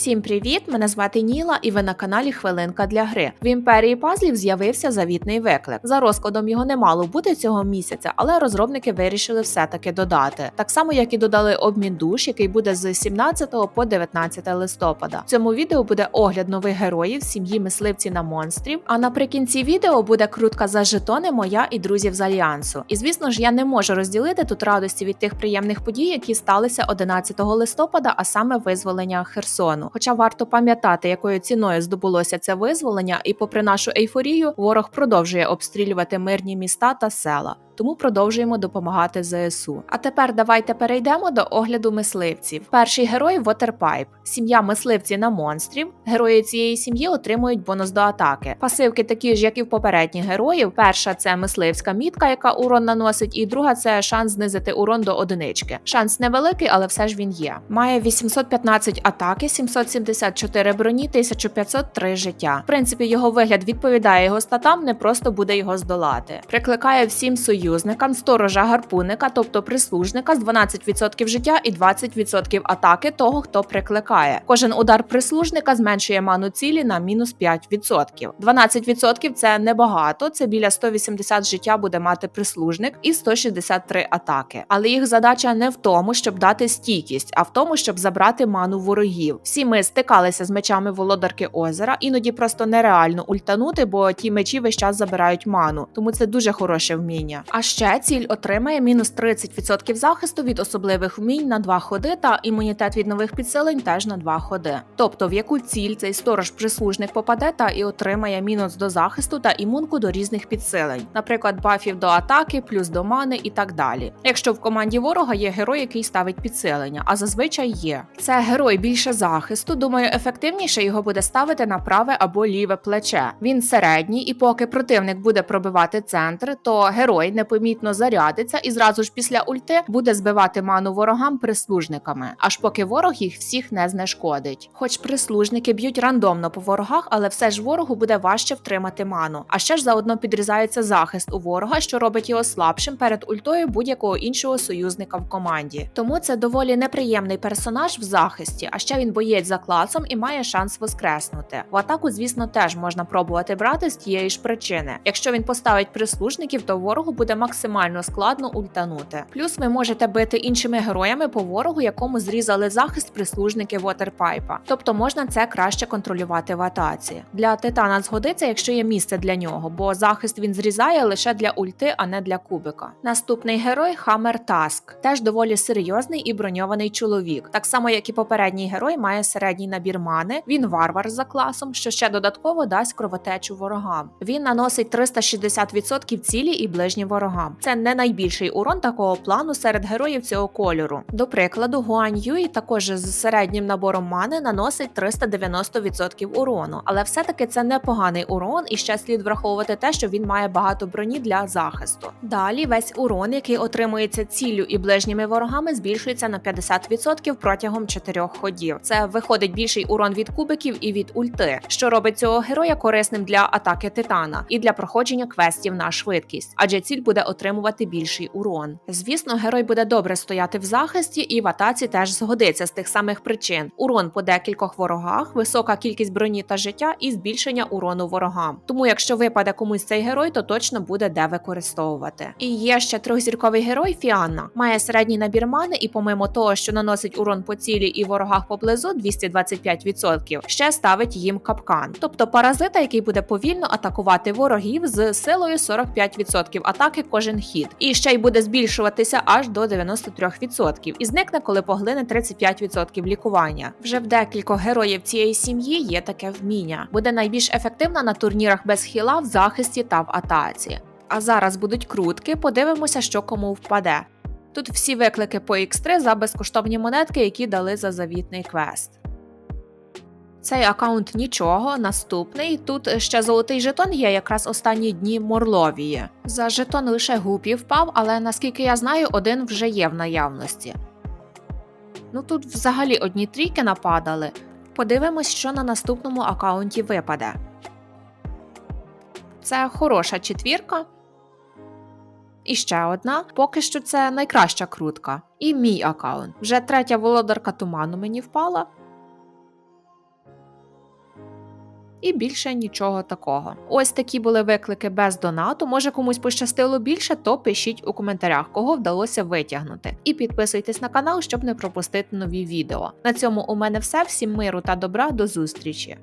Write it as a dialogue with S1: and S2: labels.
S1: Всім привіт! Мене звати Ніла, і ви на каналі Хвилинка для гри. В імперії пазлів з'явився завітний виклик. За розкладом його не мало бути цього місяця, але розробники вирішили все-таки додати. Так само, як і додали обмін душ, який буде з 17 по 19 листопада. В цьому відео буде огляд нових героїв сім'ї мисливці на монстрів. А наприкінці відео буде крутка за жетони моя і друзів з альянсу. І звісно ж, я не можу розділити тут радості від тих приємних подій, які сталися 11 листопада, а саме визволення Херсону. Хоча варто пам'ятати, якою ціною здобулося це визволення, і попри нашу ейфорію, ворог продовжує обстрілювати мирні міста та села. Тому продовжуємо допомагати ЗСУ. А тепер давайте перейдемо до огляду мисливців. Перший герой Waterpipe. Сім'я мисливці на монстрів. Герої цієї сім'ї отримують бонус до атаки. Пасивки такі ж, як і в попередніх героїв. Перша це мисливська мітка, яка урон наносить, і друга це шанс знизити урон до одинички. Шанс невеликий, але все ж він є. Має 815 атаки, 774 броні, 1503 життя. В принципі, його вигляд відповідає його статам, не просто буде його здолати. Прикликає всім союзникам сторожа гарпуника, тобто прислужника з 12% життя і 20% атаки того, хто прикликає. Кожен удар прислужника зменшує ману цілі на мінус 5%. 12% це небагато, це біля 180 життя буде мати прислужник і 163 атаки. Але їх задача не в тому, щоб дати стійкість, а в тому, щоб забрати ману ворогів. Всі ми стикалися з мечами володарки озера, іноді просто нереально ультанути, бо ті мечі весь час забирають ману, тому це дуже хороше вміння. А ще ціль отримає мінус 30% захисту від особливих вмінь на 2 ходи та імунітет від нових підсилень теж на 2 ходи. Тобто, в яку ціль цей сторож-прислужник попаде та і отримає мінус до захисту та імунку до різних підсилень, наприклад, бафів до атаки, плюс до мани і так далі. Якщо в команді ворога є герой, який ставить підсилення, а зазвичай є. Це герой більше захисту. Думаю, ефективніше його буде ставити на праве або ліве плече. Він середній, і поки противник буде пробивати центр, то герой непомітно зарядиться і зразу ж після ульти буде збивати ману ворогам прислужниками, аж поки ворог їх всіх не знешкодить. Хоч прислужники б'ють рандомно по ворогах, але все ж ворогу буде важче втримати ману. А ще ж заодно підрізається захист у ворога, що робить його слабшим перед ультою будь-якого іншого союзника в команді. Тому це доволі неприємний персонаж в захисті, а ще він боєць за класом і має шанс воскреснути. В атаку, звісно, теж можна пробувати брати з тієї ж причини. Якщо він поставить прислужників, то ворогу буде максимально складно ультанути. Плюс ви можете бити іншими героями по ворогу, якому зрізали захист прислужники Вотерпайпа. Тобто можна це краще контролювати в атаці. Для титана згодиться, якщо є місце для нього, бо захист він зрізає лише для ульти, а не для кубика. Наступний герой Хаммер Таск, теж доволі серйозний і броньований чоловік. Так само, як і попередній герой, має середній набір мани. Він варвар за класом, що ще додатково дасть кровотечу ворогам. Він наносить 360% цілі і ближнім ворогам. Це не найбільший урон такого плану серед героїв цього кольору. До прикладу, Гуань Юй також з середнім набором мани наносить 390% урону, але все-таки це непоганий урон, і ще слід враховувати те, що він має багато броні для захисту. Далі весь урон, який отримується ціллю і ближніми ворогами, збільшується на 50% протягом 4 ходів. Це виходить більший урон від кубиків і від ульти, що робить цього героя корисним для атаки титана і для проходження квестів на швидкість, адже ціль буде отримувати більший урон. Звісно, герой буде добре стояти в захисті, і в атаці теж згодиться з тих самих причин: урон по декількох ворогах, висока кількість броні та життя і збільшення урону ворогам. Тому, якщо випаде комусь цей герой, то точно буде де використовувати. І є ще трьохзірковий герой Фіанна. Має середній набір мани, і помимо того, що наносить урон по цілі і ворогах поблизу 225%, ще ставить їм капкан, тобто паразита, який буде повільно атакувати ворогів з силою 45% атаки кожен хід, і ще й буде збільшуватися аж до 93% і зникне, коли поглине 35% лікування. Вже в декількох героїв цієї сім'ї є таке вміння. Буде найбільш ефективна на турнірах без хіла в захисті та в атаці. А зараз будуть крутки, подивимося, що кому впаде. Тут всі виклики по X3 за безкоштовні монетки, які дали за завітний квест. Цей аккаунт нічого, наступний. Тут ще золотий жетон є якраз останні дні Морловії. За жетон лише гупі впав, але наскільки я знаю, один вже є в наявності. Ну тут взагалі одні трійки нападали. Подивимось, що на наступному аккаунті випаде. Це хороша четвірка. І ще одна. Поки що це найкраща крутка. І мій аккаунт. Вже третя володарка туману мені впала. І більше нічого такого. Ось такі були виклики без донату. Може комусь пощастило більше, то пишіть у коментарях, кого вдалося витягнути. І підписуйтесь на канал, щоб не пропустити нові відео. На цьому у мене все. Всім миру та добра. До зустрічі!